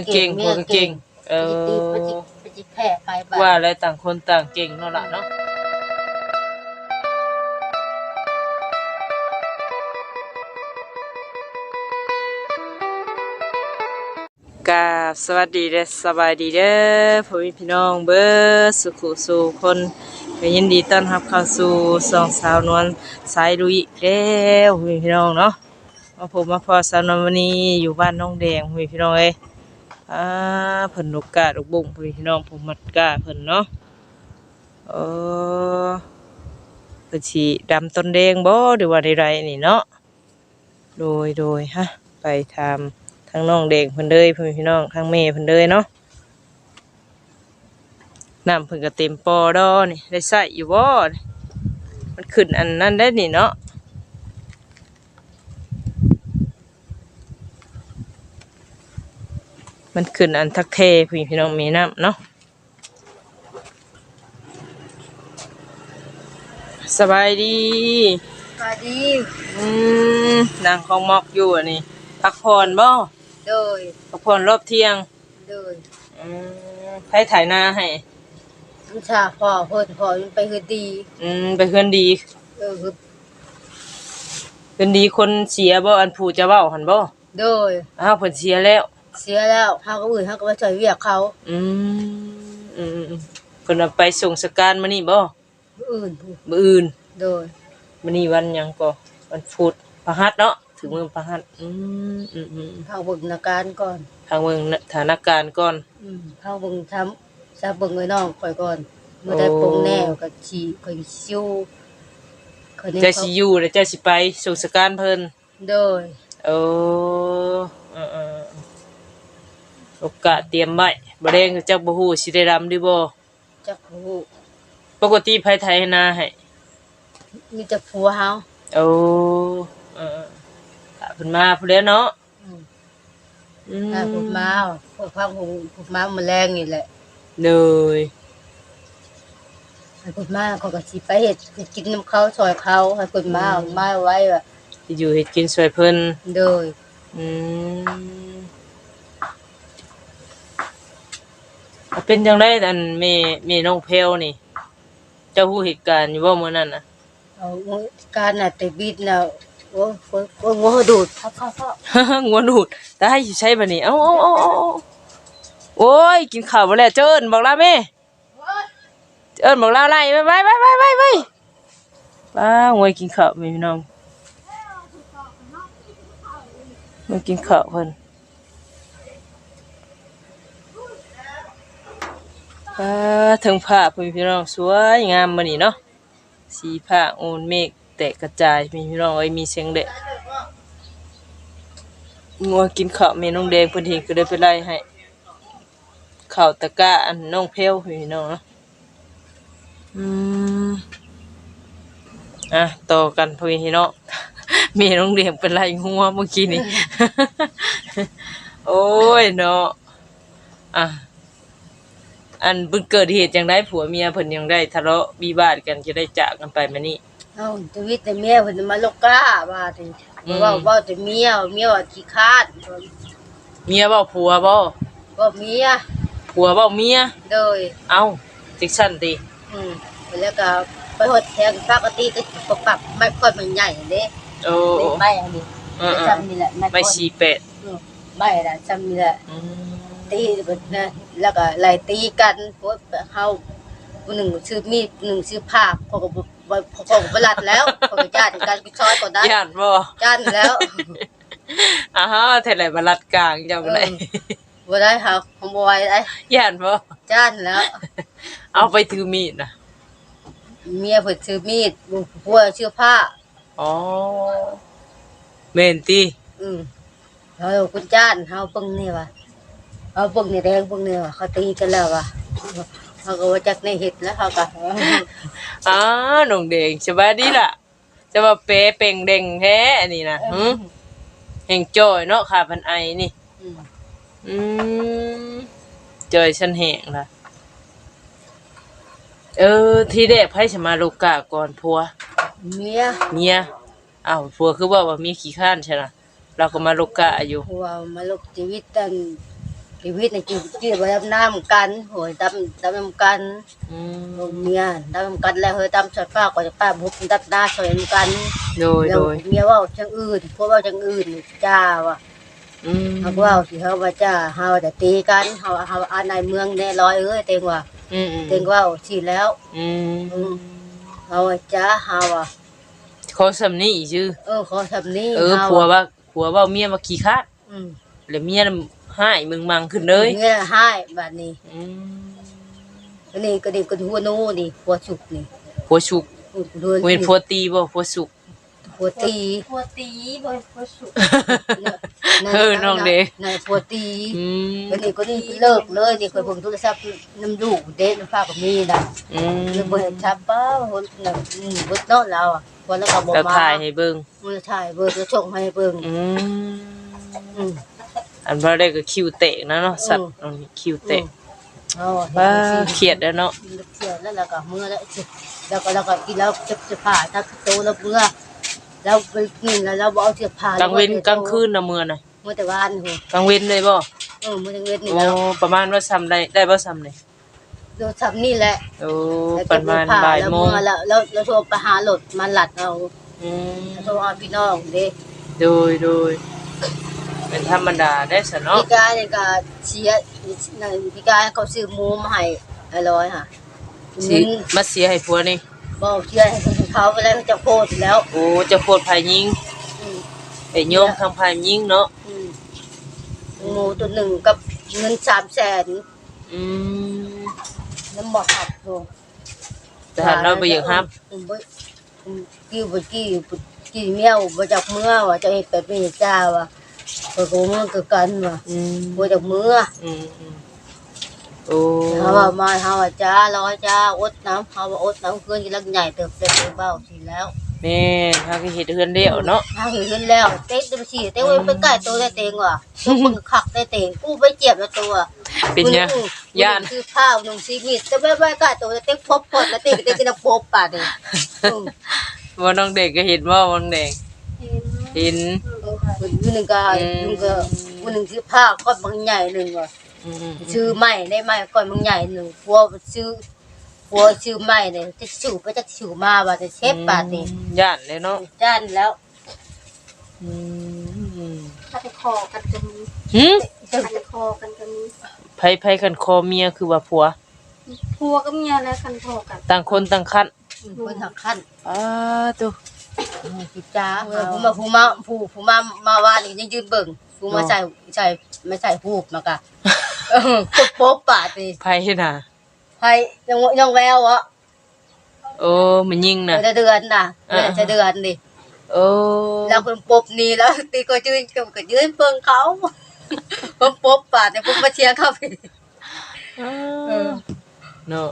ยเก่งผัวก็เก่งเอไปจิไปจิอไปจิแพ้ไปบ้าว่าแล้วต่างคนต่างเก่งเนาะล่ะเนาะกราบสวัสดีเด้อสบายดีเด้อพ่อแม่พี่น้องเบิดสุขุสู่คนก็ยินดีต้อนรับเข้าสู่สองสาวนวลสายลุยอีกแล้วพ่อแม่พี่น้องเนาะมาพบมาพอสาวนวลวันนี้อยู่บ้านน้องแดงพ่อแม่พี่น้องเอ้ย อ่าเพิ่นนกกาดอกบุงพี่พี่น้องผมมัดกาเพิ่นเนาะเออเพิ่นสิดำต้นแดงบ่หรือว่าใดๆนี่เนาะโดยโดยฮะไปทำทั้งน้องเด็กเพิ่นเลยเพิ่นพี่น้องทั้งแม่เพิ่นเลยเนาะน้ำเพิ่นก็เต็มปอดอนี่ได้ใส่อยู่บ่มันขึ้นอันนั้นได้นี่เนาะ มันขึ้นอันทักเทพี่พี่น้องมีน้ำเนาะสบายดีสวัสดีอืมนางของมอกอยู่อันนี้พักผ่อนบ่โดยพักผ่อนรอบเที่ยงโดยอืมให้ถ่ายหน้าให้น้ำชาพ่อเพิ่นพ่อมันไปคือดี อืมไปเพื่อนดี เออคือเพื่อนดีคนเสียบ่อันผู้จะเว้าหันบ่โดยอ้าวเพิ่นเสียแล้ว เสียแล้วเฮาก็อื่นเฮาก็มาช่วยเวียกเขาอืมอืมอืมอืมเพิ่นเอาไปส่งสการมื้อนี้บ่อื่นผู้มื้ออื่นโดยมื้อนี้วันหยังก็วันพุธพฤหัสเนาะถึงมื้อพฤหัสอืมอืมอืมเฮาเบิ่งอาการก่อน ทางเมืองสถานการณ์ก่อน อืมเฮาเบิ่งทำซาเบิ่งไว้น้องข่อยก่อนเมื่อได้ปรุงแน่ก็ชีข่อยชิวคนนี้เจะเขาสิอยู่แล้วเจะสิไปส่งสการเพิ่นโดย โอ้เออเออ โอกาสเตรียมไว้บ่แดงคือจักบ่ฮู้สิได้รำดีบ่จักผู้ปกติไผไทยนาให้มีแต่ผัวเฮาโอ้เออถ้าเพิ่นมาพุ่นแหล้วเนาะอืมอืมถ้าพูดมาพวกพังหูพูดมาแมลงนี่แหละเลยให้พูดมาเขาก็สิไปเฮ็ดไปกินน้ำเขาซอยเขาให้พูดมาเอามาไว้ว่าสิอยู่เฮ็ดกินช่วยเพิ่นโดย อืม เป็นจังไดอันแม่แม่น้องเพลนี่ เจ้าฮู้เหตุการณ์อยู่บ่มื้อนั้นน่ะ เอาการน่ะแต่บิดน่ะโอ้โหโอ้โหดูดพ่อพ่อพ่องัวหนูดตายสิใช้บัดนี้เอ้าเอ้าเอ้าเอ้าโอ้ยกินข้าวบ่แล้วเจิ้นบอกลาแม่เอิ้นบอกลาไล่ไปไปไปไปไปไปป้างวยกินข้าวแม่พี่น้องมากินข้าวเพิ่น ป้างผ้าพูนพี่น้องสวยงามมื้อนี้เนาะสีผ้าโอนเมฆแตกกระจายพี่น้องเอ้ยมีเสียงเด็กงัวกินข้าวแม่น้องแดงเพิ่นเห็นก็เลยไปไล่ให้ข้าวตะกร้าอันน้องเพลวพี่น้องเนาะอืมอะต่อกันพี่น้องแม่น้องแดงเป็นไล่งัวเมื่อกี้นี่โอ้ยเนาะอะ อันเพิ่นเกิดเหตุจังไดผัวเมียเพิ่นยังได้ทะเลาะบีบาทกันจะได้จากกันไปมานี่ เอาชีวิตแต่เมียเพิ่นมาลกกล้าว่าแต่อืมว่าว่าแต่เมียเมียว่าขี้คร้านเมียเว้าผัวบ่ก็เมียผัวเว้าเมีย โดย เอ้าจักซั่นติอืมแล้วก็ไปหดแทงปกติก็ปรับไม่ค่อยมันใหญ่เด้โอ้ไม่อันนี้เออจำนี่แหละๆไม่สี่เป็ดไม่ละจำนี่แหละอืม ตีกันนะแล้วก็ไล่ตีกันพวกเฮาผู้หนึ่งชื่อมีดหนึ่งชื่อผ้าเขาก็บ่เขาก็บ่รัดแล้วเขาก็ญาติกันก็ซอยก่อนนั้นย่านบ่ญาติแล้วอ้าวเท่าไหร่บรัดกลางเจ้าบ่ได้บ่ได้หาขโมยได้ย่านบ่ญาติแล้ว เอาไปถือมีดน่ะเมียเพิ่นชื่อมีดผัวชื่อผ้าอ๋อแม่นติอืมเฮาคุณจ้านเฮาเบิ่งนี่ว่ะ เฮาเบิ่งนี่แดงเบิ่งนี่ว่ะเขาตีกันแล้วว่ะเขาก็ว่าจักในเฮ็ดแล้วเขาก็อ้าน้องเด้งสบายดีล่ะจะว่าเปเป่งเด้งแท้อันนี้น่ะหึแห่งจ้อยเนาะค่ะพันไอนี่ อืมอืมจอยฉันแหงล่ะ เออ ที่แรกไผสิมาลูกกาก่อนผัว เมียเมียอ้าวผัวคือว่าว่ามีขี้ข้านใช่ไหมเราก็มาลูกกะอยู่ผัวมาลกชีวิตตั้ง ชีวิตในจีจีบดำน้ำกันโหยดำดำน้ำกันอืมลูกเมียดำน้ำกันแล้วเฮ้ยดำสอยฟ้าก่อนจะป้าบุกดับหน้าสอยน้ำกันโดยแล้วโดยเมียว่าจังอื่นพวกว่าจังอื่นจ้าว่ะอืมเขาว่าสิเขาว่าจ้าเฮาจะตีกันเฮาเฮาอันในเมืองแน่ร้อยเอ้ยเต็งว่าอืมอืมเต็งว่าสิแล้วอืมเฮาว่าจ้าเฮาอะขอสำนี้อีกชื่อเออขอทำนี้เออผัวว่าผัวว่าเมียมาขี้คร้าดอืมแล้วเมีย น่ะให้มึงมังขึ้นเลยเนี่ยให้บัดนี้อืมอันนี้ก็ดีก็หัวโนนี่หัวฉุกนี่ผัวฉุกดูเว้นผัวตีบ่ผัวสุก หัวตีหัวตีบ่หัวสุกเออน้องเด็กในหัวตีอืมอันนี้ก็นี่เลิกเลยนี่เคยผมโทรศัพท์น้ำลูกเด็กน้ำฟ้าก็มีนะอืมยังบ่เห็นชับป้าคนน่ะอืมบ่เนาะเราอะคนแล้วก็บ่แล้วมาถ่ายให้เบิ่งมือถ่ายเบิ่งจะส่งมาให้เบิ่งอืมอืม อันบ่ได้ก็คิวเตะนะเนาะสัตว์อันนี้คิวเตะเอาบ้าเห็นเครียดแล้วเนาะเสียแล้วแล้วก็มือแล้วแล้วก็แล้วก็กินแล้วจะจะผ่าถ้าโตแล้วเบื่อแล้วไปกินแล้วเราบ่เอาเสื้อผ้ากลางเว้นกลางคืนน่ะมื้อน่ะมื้อแต่ว่านโหกลางเว้นเลยบ่เออมื้อแต่เว้นนี่โอ้แล้วประมาณว่าซ้ำได้ได้บ่ซ้ำนี่โดนทำนี่แหละโอ้แล้วประมาณบ่ายโมงแล้วแล้วแล้วโทรไปหาหลดมาหลัดเอาอืมโทรหาพี่น้องเด้โดยโดย เป็นธรรมดาได้ซะเนาะพี่กายเนี่ยก็เชียร์นั่นพี่กายเขาซื้อหมูมาให้อร่อยค่ะสินึงมาเสียให้ผัวนี่บอกเชียร์ให้เขาไปแล้วจะโคตรแล้ว โอ้จะโคตรภายยิงอืมไอ้โยมทางภายยิงเนาะอืมหมูตัวหนึ่งกับเงินสามแสนอืมน้ำบอกหับโตแต่หันเราบ่อยากรับอืมบ่อืมกี้บ่กี้บ่กี้เมียวบ่จากเมื่อว่าจะเฮ็ดไปเป็นเจ้าว่ะ เพิ่นก็บ่เมื่อคือกันว่ะอืมบ่จากเมื่ออืมอืมโอ้เฮาว่ามาเฮาว่าจ้าร้อยจ้าอดน้ำเฮาว่าอดน้ำเกินกี่ลักใหญ่เติบเต็มเบ้าสิแล้วแม่ถ้าก็เฮ็ดเฮือนเดียวเนาะเฮาเห็นแล้วเต๊ะจะไปฉี่เต๊ะไว้ไปใกล้ตัวได้เตงว่ะต้องมึงคักได้เตงกูไปเจ็บแล้วตัว เป็นหยังย่าน คือข้าวนุ่งซีมีดจะไปไปใกล้ตัวเต๊ะพบพดแล้วเต๊ะก็เต๊ะกินพบป่านี่อืมว่าน้องเด็กก็เห็นว่าน้องเด็ก เห็นเห็นคนนึงก็นึงก็คนนึงคือผ้าก้อนบางใหญ่หนึ่งว่ะอืมชื่อใหม่ได้ใหม่ก้อนบางใหญ่หนึ่งพัวชื่อพัวชื่อใหม่เนี่ยจะชื่อไปจะชื่อมาว่าจะเชฟป่านี่ย่านเลยเนาะจ้านแล้วอืมคันคอกันก็มีหึคันคอกันก็มีไผไผคันคอเมียคือว่าผัวผัวก็เมียแล้วคันคอกัน ต่างคนต่างคันคนหักขั้นอ้าตัว จิจ้าผู้มาผู้มาผู้ผู้มามาว่านี่ยังยืนเบิ่งผู้มาใส่ใส่ไม่ใส่หูบมากะเออโป๊บป่านี่ไผน่ะไผยังยังแววอะโอ้มันยิงน่ะจะเดือนน่ะจะเดือนดิโอ้แล้วเพิ่นปบนี่แล้วตีก็ยืนก็ยืนเบิ่งเขาเพิ่นปบป่าเนี่ยเพิ่นมาเชียร์เขาพี่อ้าเออเนาะ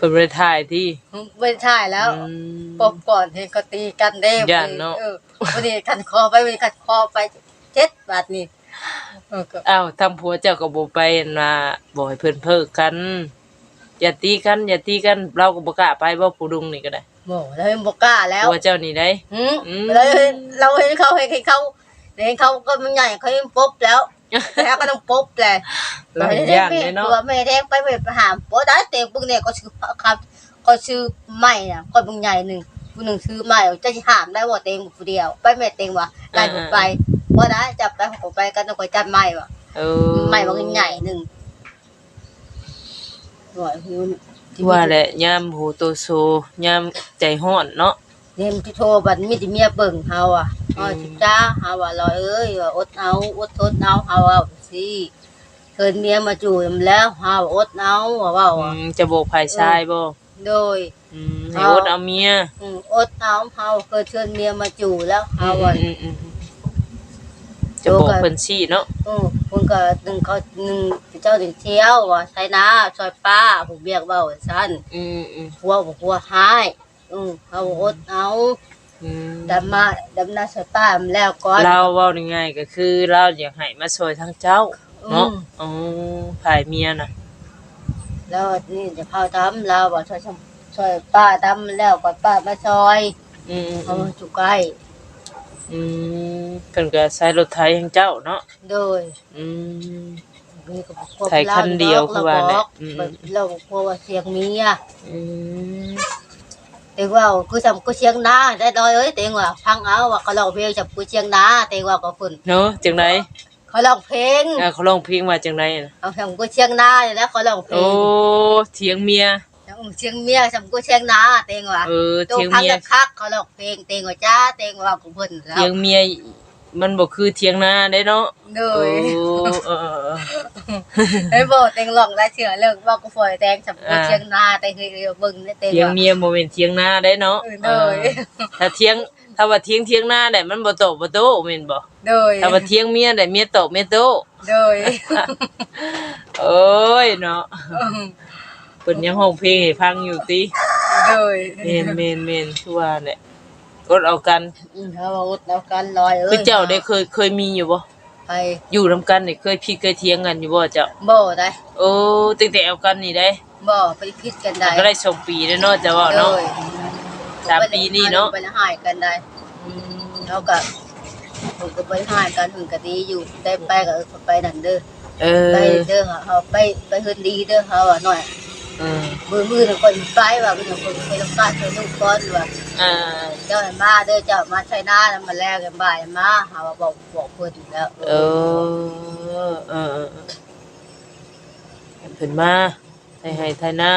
เออเพิ่นบ่ได้ถ่ายที่ไม่ใช่แล้วอืมปบก่อนเห็นเขาตีกันเด้ย่านเนาะออวันนี้ขันคอไปวันนี้ขันคอไปเจ็ดบาทนี่เออก็อ้าวทางผัวเจ้าก็บ่ไปอั่นว่าบ่ให้เพิ่นเพิกกัน อย่าตีกัน อย่าตีกัน เราก็บ่กล้าไปบ่ผู้ดุงนี่ก็ได้โหแล้วยังบอกกล้าแล้วผัวเจ้านี่ได้ หืมอืม แล้วเราเห็นเขาเห็นเขาเห็นเขาก็มันใหญ่เขายังปบแล้ว แล้วก็ต้องปบเลยเราเห็นย่านเลยเนาะตัวไม่ได้ไปไปหามปบได้เต็มพวกเนี่ยก็ชื่อครับก็ชื่อใหม่น่ะคนบางใหญ่หนึ่งผู้หนึ่งชื่อใหม่จะหามได้ว่าเต็งผู้เดียว ไปไม่เต็งว่ะได้ผมไปเพราะได้จับไปผมไปกันต้องไปจับใหม่ว่ะเออใหม่บางใหญ่หนึ่งหัวหิวว่าแหละยามโหโตโซยามใจฮ้อนเนาะ เรียนที่โทรบัดมีแต่เมียเบิ่งเฮาอะเฮาสิจ้าเฮาว่าลอยเอ้ยว่าอดเอาอดทนเอาเฮาเอาสิเคินเมียมาจู่นำแล้วเฮาอดเอาว่าเว้าอือะมจะโบกภายชายบ่โดยอืมให้อดเอาเมียอืมอดเอาเฮาเคยเชิญเมียมาจู่แล้วเฮาว่าอืมอืมอืมจะบอกเพิ่นซี่เนาะเออเพิ่นก็นึงเขานึงเจ้าถึงเที่ยวว่าใส่นาซอยป้าผู้เบียกเว้าซั่นอืมอืมหัวบ่หัวหาย อืมเฮาอดเอาอืมดำมาดำนาซอยป้ามาแล้วก่อนเราเว้าง่ายๆก็คือเราอยากให้มาช่วยทางเจ้าเนาะอืมอ๋อภายเมียน่ะแล้วนี่จะเผาทำเราบอกช่วยช่วยป้าทำแล้วก่อนป้ามาซอยอืมอืมเอามาจุกไก่อืมเพิ่นก็ใช้รถไถของเจ้าเนาะโดย อืมมีก็บอกควบไถคันเดียวคือว่าแหละเราบอกอืมเรากลัวว่าเสียงเมียอืมเต็งว่ากูจำกูเชียงนาได้ดอยเอ้ยเต็งว่าพังเอาว่าเขาร้องเพลงจำกูเชียงนาเต็งว่าก็ฝุ่นเนาะจังไดเขาร้องเพลงอ่าเขาร้องเพลงว่าจังไดน่ะเอาจำกูเชียงนาเลยนะเขาร้องเพลโอ้งเถียงเมียจำเชียงเมียจำกูเชียงนาเต็งว่าเออตัวเถียงพังเมียกะคักเขาร้องเพลงเต็งว่าจ้าเต็งว่ากูเพิ่นแล้เถียวงเมีย มันบ่คือเถียงนาได้เนาะโดโอ้ยเออเออเออไอ้บอกเต็งร้องได้เชื่อเรื่องว่ากูฝอยแตงจำกูเชียงนาแต่คือเบิ่งได้เต็งเถียงว่าเมียบ่แม่นเถียงนาได้เนาะเออโดยเออถ้าเถียงถ้าว่าเถียงเถียงนาได้มันบ่โตบ่โตแม่นบ่โดยถ้าว่าเถียงเมียได้เมียโตเมียโตโดยโอ้ยเนาะเพิ่นยังร้องเพลงให้ฟังอยู่ติโดยแม่นแม่นแม่นคือว่าแหละ กดเอากันอืมเขาบอกว่าเอากันลอยเอ้ยคือเจ้าได้เคยเคยมีอยู่บ่ไปอยู่นํกันนี่เคยพี่เคยเถียงกันอยู่บ่เจ้าบ่ได้โอ้ตั้งแต่เอากันนี่ได้บ่ไปพิดกันได้ก็ได้สองปีแล้วเนาะจะว่าเนาะโดยสามปีนี่เนาะไปหายกันได้เขาก็ผมก็ไปหายกันถึงก็ดีอยู่ได้ไปก็เออไปนั่นเด้อเอไปอเด้อเขาไปไปเฮือนดีเด้อเขาอะหน่อยเออ มือมือหนึ่งคนไปว่าเป็นคนไปลงกาช่วยลูกก้อนว่าอ่าเจ้าให้มาเด้อเจ้ามาใช้หน้าแล้วมาแลกกันบ่ายมาหาว่าบอกบอกเพิ่นแล้วเออเออเออเพิ่นมาให้ให้ไทยนา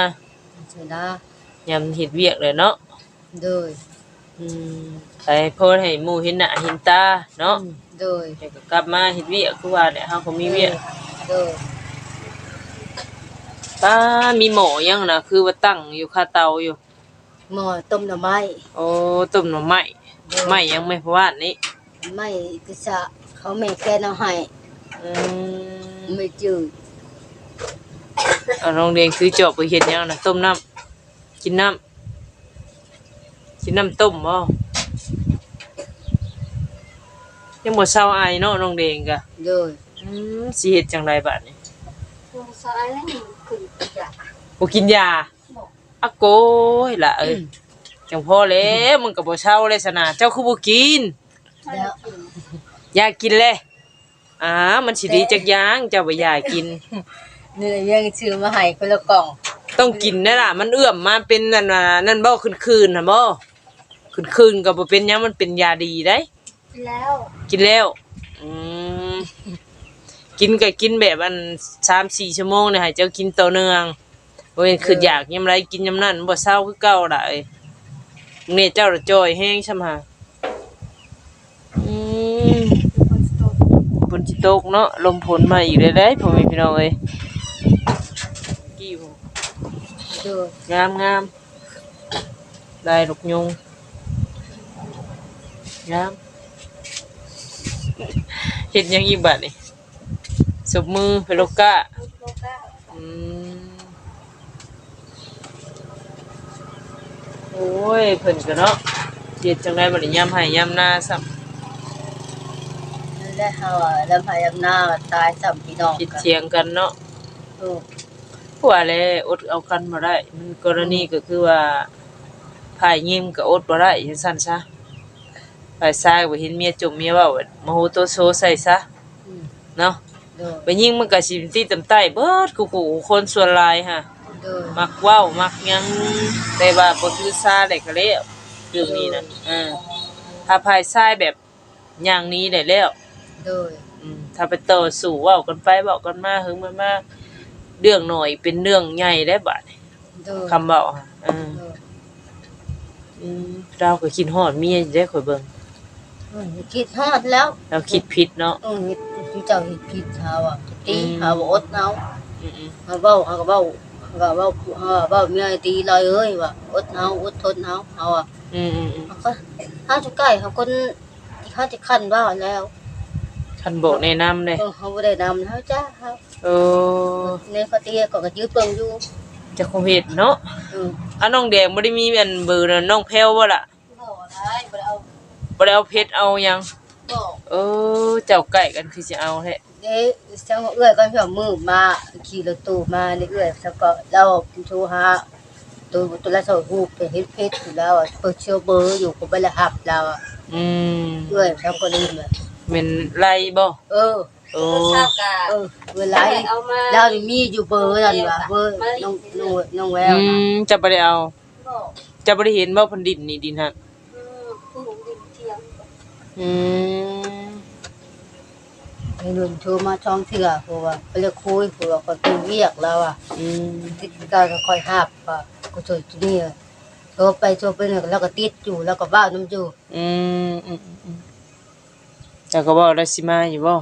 ใช้หน้ายำเฮ็ดเวียกเลยเนาะโดยอืมไปโพดให้หมู่เห็นหน้าเห็นตาเนาะโดยเดี๋ยวก็กลับมาเฮ็ดเวียกคือว่าเนี่ยเฮาก็มีเวียกโดย ป้ามีหม้อยังน่ะคือว่าตั้งอยู่คาเตาอยู่หม้อต้มหน่อไม้โอ้ต้มหน่อไม้ไม้ยังไม่พอวาดนี้ไม่กระชะเขาแม่แกนเอาให้อืมไม่จืดเอาน้องเดงซื้อจอบไปเฮ็ดหยังน่ะต้มน้ำกินน้ำกินน้ำต้มบ่ยังบ่เศร้าอายเนาะน้องเดงกะโดยอืมสิเฮ็ดจังไดบัดนี้ลงซ้ายแล้วนี่ขึ้นอยาก บ่กินยาอะโกยล่ะเอ้ยจังพอแล้วมึงก็บ่เศร้าเลยซะนะเจ้าคือบ่กิน แล้วอยากกินเลยอ่ามันสิดีจักอย่างเจ้าบ่อยากกินนี่ยังซื้อมาให้คนละกล่องต้องกินได้ล่ะ มันเอื้อมมาเป็นนั่นน่ะนั่นบ่คืนๆน่ะบ่คืนๆก็บ่เป็นหยังมันเป็นยาดีได้ แล้วกินแล้วอืมกินก็กินแบบอันสามสี่ชั่วโมงเนี่ยให้เจ้ากินต่อเนื่อง บ่เป็นคืออยากยามไรกินยามนั้นบ่เศร้าคือเก่าล่ะเอ้ยเนี่ยเจ้าละจอยแห้งช่ำหาอืมคนสโตกฝนสิตกเนาะลมฝนมาอีกแล้วเด้พ่อแม่พี่น้องเอ้ยกี่โมงโดยงามงามได้ลูกยุงงามเห็ดหยังอีกบัดนี่สบมือเพโลกะโลก้าอืม โอ้ยเพิ่นก็เนาะเฮ็ดจังไดบัดนี้ยามให้ยามหน้าซ้ำนั่นแหละเฮาอะแล้วพายามหน้าตายซ้ํพี่น้องคิดกันเถียงกันเนาะโอ้ว่าแลอดเอากันบ่ได้ มันกรณีก็คือว่าภายยิ้มก็อดบ่ได้จังซั่นซะฝ่ายซ้ายบ่เห็นเมียจมเมียเว้าโมโหโตโซใส่ซะอืมเนาะโดยไปยิงมันก็สิตีตำใต้เบิดกูๆคนส่วนหลายฮะ โดยมักเว้ามักหยังแต่ว่าบ่คือซาได้ก็แล้วเรื่องนี้น่ะเออถ้าภายซ้ายแบบอย่างนี้ได้แล้วโดยอืมถ้าไปต่อสู้เว้ากันไปเว้ากันมาหึงมันมาเรื่องหน่อยเป็นเรื่องใหญ่ได้บัดนี้โดยคำเว้าฮะเออโดยอืมเราก็คิดฮอดเมียอยู่ได้ข่อยเบิ่งอืมคิดฮอดแล้วเราคิดผิดเนาะ อืมเจ้าเฮ็ดผิดเฮาอะตีอืมเฮาบ่อดเอาอืมเฮาเว้าเฮาก็เว้าเฮา ก็เว้าเฮาเว้าเมียตีเลยเอ้ยว่าอดเอาอดทนเอาเฮาอะๆอืมอืมอืมเขาก็เฮาจะใกล้เขาคนเขาจะคันว่าแล้วท่านบอกแนะนำเลยเออเขาบ่ได้นำเฮาจ้าเฮาเออในเขาตีก็ก็ยืดเปิงอยู่จะคงเฮ็ดเนาะอืมอะน้องแดงบ่ได้มีอันเบอร์น่ะน้องแพ้วบ่ล่ะบ่ได้บ่ได้เอาบ่ได้เอาเพชรเอาหยัง บ่ เออ เจ้าไก่กันคือสิเอาแท้ เด้จังว่าเอื้อยก็เพิ่นมือมาขี่รถตู้มานี่เอื้อยซะก็เราโทรหาตัวตัวละสองรูปไปเฮ็ดเพชรอยู่แล้วอะเปิดเชียวเบอร์อยู่ก็บ่ได้รับเราอะอืมเอื้อยทำก็ลืมอะแม่นไล่บ่เออโอ้เช้ากะเออเวลาเอามาเรานี่มีอยู่เบอร์นั่นว่ะเบอร์น้องน้องน้องแวอืวนะมจะบ่ได้เอาบอกจะบ่ได้เห็นบ่เพิ่นดินนี่ดินฮะอืมผู้ดินเทียมอืม ไอ้นุ่นโทรมาช่องเถื่อเพราะว่าไปเรียกคุยเพราะว่าคนเป็นเวียกแล้วอะอืมติดการก็คอยหับว่ากูช่วยที่นี่โทรไปโทรไปเนี่ยแล้วก็ติดอยู่แล้วก็บ้าน้ำอยู่อืมอืมอืมอืมแล้วก็บ่ได้สิมาอยู่บ่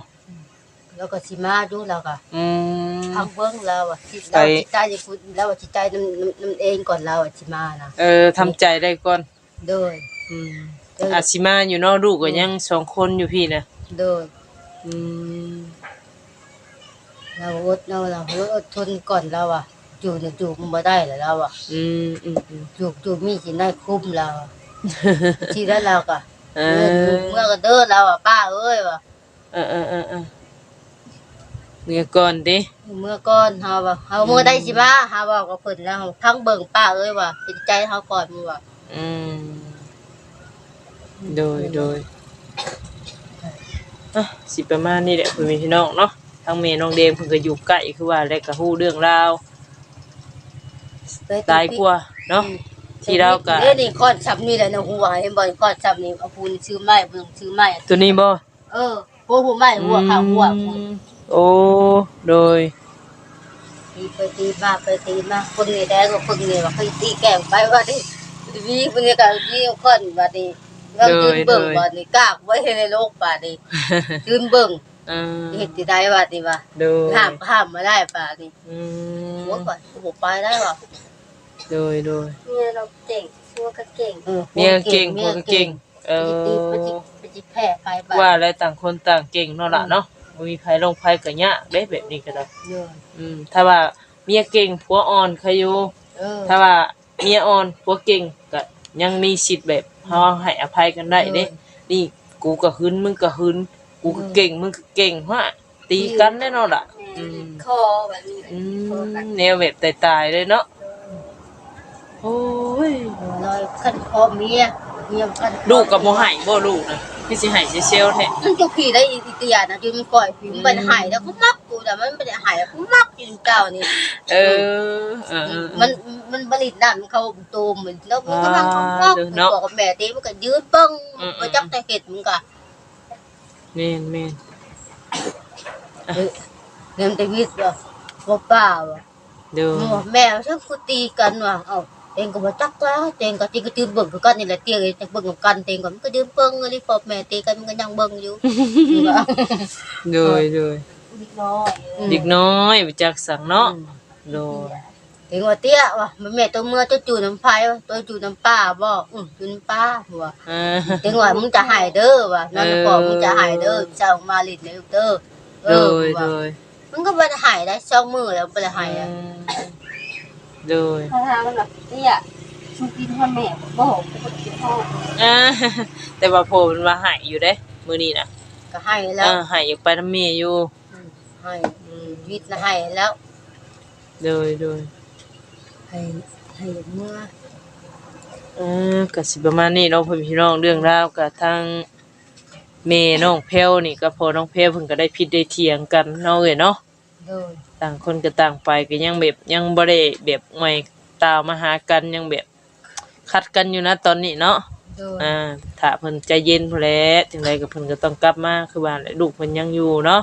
แล้วก็สิมาดูแล้วก็อืม พังเบิ้งแล้วอะจิตไปเราจิตใจจะพูดแล้วว่าจิตใจน้ำน้ำน้ำเองก่อนเราอะสิมานะเออทำใจได้ก่อนโดยอืมโดยอาสิมาอยู่เนาะลูกก็ยังสองคนอยู่พี่นะโดย อืมเราอดเราเราอดทนก่อนเราอะอยู่เนี่ยอยู่มันบ่ได้แล้วเราอะอืมอืมอืมอยู่อยู่มีสิได้คุ้มเราอะ ทีแล้วเราก็เอเอออเมื่อก็เด้อเราอะป้าเอ้ยว่ะเออเออเออเออเนี่ยก่อนดิเมื่อก่อนเฮาว่าเฮาเมื่อได้สิมาเฮาว่ากับเพิ่นแล้วทั้งเบิ่งป้าเอ้ยว่ะจิตใจเฮาก่อนมึงว่ะอืมโดยโดย อะสิประมาณนี้แหละเพื่อนพี่น้องเนาะทั้งเมน้องเดมเพิ่นก็อยู่ใกล้คือว่าแล้วก็ฮู้เรื่องราวตายกว่าเนาะที่เราก็เด้นี่คอนซับนี่แหละนะหัวเห็นบ่คอนซับนี่เอาปูนชื่อไม้เบิ่งชื่อไม้ตัวนี้บ่เออหัวหัวไม้หัวข้างหัวปูนโอ้โดยตีไปตีมาไปตีมาคนนี่แดงก็คนนี่ว่าเคยตีแก้งไปว่าดิวีคนนี้ก็วีคนว่าดิ เรายืนเบิ่งว่านี่กากไว้ในโลกป่าดิยืนเบิ่งอ่าเห็ดที่ได้ว่าดิว่าโดยห้ามห้ามมาได้ป่าดิอืมหัวก่อนกูบอกไปได้ว่ะโดยโดยเมียเราเก่งชัวก็เก่งออเมียเก่งผัวก็เก่งเอเอออไปจิไปจิแพ้ไปป่าว่าแล้วต่างคนต่างเก่งเนาะล่ะเนาะบ่มีไผลงไผก็ยากเด้แบบนี้ก็ได้เอออืมถ้าว่าเมียเก่งผัวอ่อนใครอยู่เออถ้าว่าเมียอ่อนผัวเก่งก็ยังมีสิทธิ์แบบเฮาให้อภัยกันได้เด้นี่กูก็หึนมึงก็หึนกูก็เก่งมึงก็เก่งฮะตีกันแน่นอนล่ะอืมคอแบบนี้อืมแนวแบบตายๆเลยเนาะโอ้ยลอยขั้นคอเมียเมียขั้นคอลูกกับโมไห้บ่ลูกนะ พี่สิไห้เซลแท้มันจะขี่ได้อีกตียนะจนมันก่อยผิวมันหายแล้วก็มักกูแต่มันไม่ได้หายกูมักจนเจ้านี่เออเออเออ มันมันผลิตนั่นเขาตูมเหมือนแล้วมันก็นั่งเขามักอ่าเดี๋ยวเนาะบอกกับแม่ตีมันก็ยืนเบิ้งอืมไปจักแต่เห็ดมึงก็แม่นแม่นเรียนแต่วิทย์ว่ะว่าป้าว่ะเด้อมึงว่าแม่ฉันกูตีกันว่ะเอ้า เองก็บ่จักแล้วเองก็ตีก็ยืนเบิ่งคือกันนี่แหละเตียงจะเบิ่งกับกันเตียงก็มันก็ยืนเบิ่งเลยพอแม่ตีกันมันก็ยังเบิ่งอยู่มึงก็โดยโดยนิดน้อยอืมเด็กน้อยไปจักสังเนาะโดยเองว่าเตี้ยว่ะมันแม่ตัวเมื่อตัวจูน้ำพายว่ะตัวจูน้ำป้าบ่อือจูน้ำป้าว่ะอ่าเองว่ามึงจะหายเด้อว่ะนั่นเออบอกมึงจะหายเด้อเจ้ามาลิดในลูกเด้อเอโดอยโดว่ะยมันก็บ่ได้หายได้สองมือแล้วบ่ได้หายอะ โดยถ้าทางมันแบบเตี้ยชูกินพ่อแม่บอกคนกินพ่ออ่าแต่ว่าผมมันว่าใหายอยู่เด้มื้อนี้น่ะก็ให้แล้ว อ่าใหายอยากไปน้ำเมียอยู่มให้อืมวิทย์นะให้แล้ว โดยโดยให้ให้เมื่ออ่าก็สิประมาณนี้เนาะพ่อพี่น้องเรื่องราวกับทางเมน้องเพลนี่ก็พอน้องเพลเพิ่นก็ได้ผิดได้เถียงกันเนาะเอ้ยเนาะ โดยต่างคนก็ต่างไปก็ยังแบบยังบ่ได้แบบใหม่ตามมาหากันยังแบบคัดกันอยู่นะตอนนี้เนาะโดยอ่าถ้าเพิ่นใจเย็นพู้นแหละจังไดก็เพิ่นก็ต้องกลับมาคือว่าแหละลูกเพิ่นยังอยู่เนาะ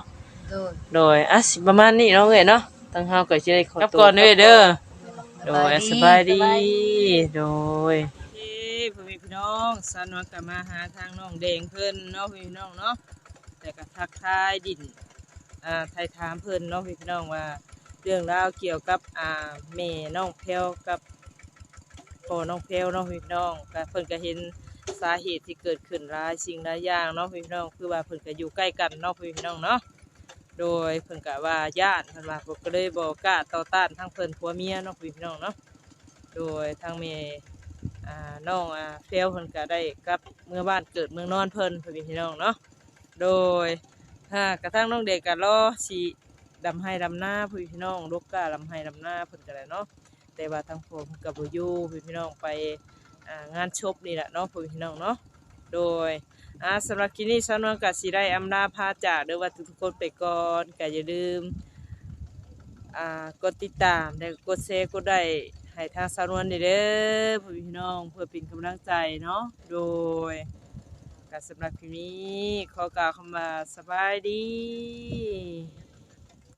โดยโดยอะสิประมาณนี้เนาะเอ้ยเนาะทั้งเฮาก็สิได้ขอตัวกลับก่อนเด้อเด้อ โดยสบายดี โดยพี่พี่น้องสันว่าก็มาหาทางน้องแดงเพิ่นเนาะพี่น้องเนาะแต่ก็ทักทายดิน อ่าไทยถามเพิ่นเนาะพี่น้องว่า เรื่องราวเกี่ยวกับอ่าแม่น้องแพรวกับพ่อน้องแพรวเนาะพี่น้องก็เพิ่นก็เห็นสาเหตุที่เกิดขึ้นหลายสิ่งหลายอย่างเนาะพี่น้องคือว่าเพิ่นก็อยู่ใกล้กันเนาะพี่น้องเนาะโดยเพิ่นก็ว่าญาติเพิ่นว่าเพิ่นก็เลยบ่กล้าต่อต้านทั้งเพิ่นผัวเมียเนาะพี่น้องเนาะโดยทางเมอ่าน้องอ่าเฟลเพิ่นก็ได้กลับเมื่อบ้านเกิดเมืองนอนเพิ่นพี่น้องเนาะโดย ถ้ากระทั่งน้องเด็กก็รอสิดำให้ดำหน้าพี่น้องลูกกาดำให้ดำหน้าเพิ่นก็ได้เนาะแต่ว่าทางผมก็บ่อยู่พี่น้องไปงานชบนี่แหละเนาะพี่น้องเนาะโดยอ่าสำหรับคลิปนี้สาวนวลกับสีได้อำลาพาจากเด้อว่าทุกคนไปก่อนก็อย่าลืมอ่ากดติดตามแล้วกดแชร์กดได้ให้ทางสาวนวลเด้อพี่น้องเพื่อเป็นกำลังใจเนาะโดย สำหรับคลิปนี้ขอกล่าวคำว่าสบายดี